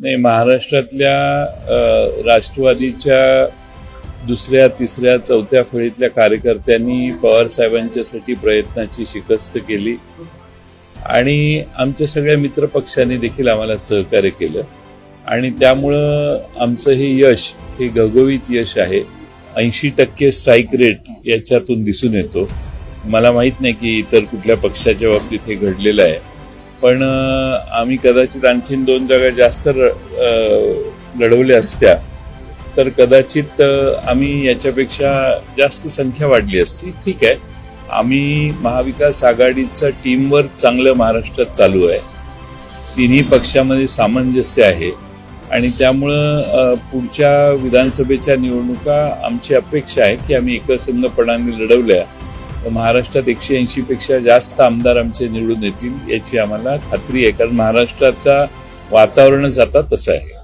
नाही महाराष्ट्रातल्या राष्ट्रवादीच्या दुसऱ्या तिसऱ्या चौथ्या फळीतल्या कार्यकर्त्यांनी पवार साहेबांच्यासाठी प्रयत्नाची शिकस्त केली. आणि आमच्या सगळ्या मित्रपक्षांनी देखील आम्हाला सहकार्य केलं. आणि त्यामुळं आमचं हे यश हे घवघवीत यश आहे. ऐंशी टक्के स्ट्राईक रेट याच्यातून दिसून येतो. मला माहीत नाही की इतर कुठल्या पक्षाच्या बाबतीत हे घडलेलं आहे. पण आम्ही कदाचित आणखीन दोन जागा जास्त र- लढवल्या असत्या तर कदाचित आम्ही याच्यापेक्षा जास्त संख्या वाढली असती. ठीक आहे. आम्ही महाविकास आघाडीचं टीमवर्क चांगलं महाराष्ट्रात चालू आहे. तिन्ही पक्षामध्ये सामंजस्य आहे. आणि त्यामुळं पुढच्या विधानसभेच्या निवडणुका आमची अपेक्षा आहे की आम्ही एकसंधपणाने लढवल्या. महाराष्ट्रात एकशे ऐंशी पेक्षा जास्त आमदार आमचे निवडून येतील याची आम्हाला खात्री आहे. कारण महाराष्ट्राचा वातावरणच आता तसं आहे.